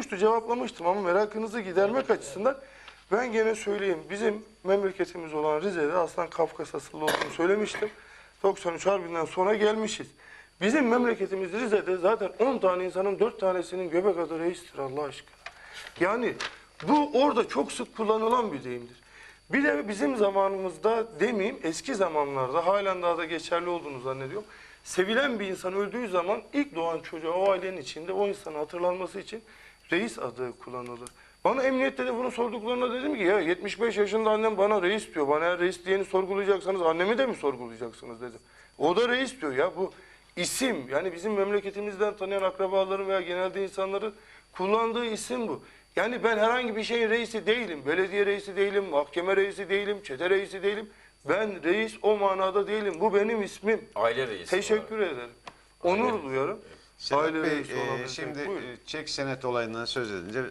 sorulmuştu, cevaplamıştım ama merakınızı gidermek açısından ben gene söyleyeyim. Bizim memleketimiz olan Rize'de Aslan Kafkas asıllı olduğunu söylemiştim. 93 Harbi'nden sonra gelmişiz. Bizim memleketimiz Rize'de zaten 10 tane insanın 4 tanesinin göbek adı reistir Allah aşkına. Yani bu orada çok sık kullanılan bir deyimdir. Bir de bizim zamanımızda demeyeyim eski zamanlarda halen daha da geçerli olduğunu zannediyorum. Sevilen bir insan öldüğü zaman ilk doğan çocuğa o ailenin içinde o insanın hatırlanması için reis adı kullanılır. Bana emniyette de bunu sorduklarında dedim ki ya 75 yaşında annem bana reis diyor. Bana reis diyeni sorgulayacaksanız annemi de mi sorgulayacaksınız dedim. O da reis diyor ya bu isim yani bizim memleketimizden tanıyan akrabaların veya genelde insanların kullandığı isim bu. Yani ben herhangi bir şeyin reisi değilim. Belediye reisi değilim, mahkeme reisi değilim, çete reisi değilim. Ben reis o manada değilim. Bu benim ismim. Aile reisi. Teşekkür ederim. Onur duyarım. Sedat Aile Bey, e, olabilmek. şimdi Buyurun. e, çek senet olayından söz edince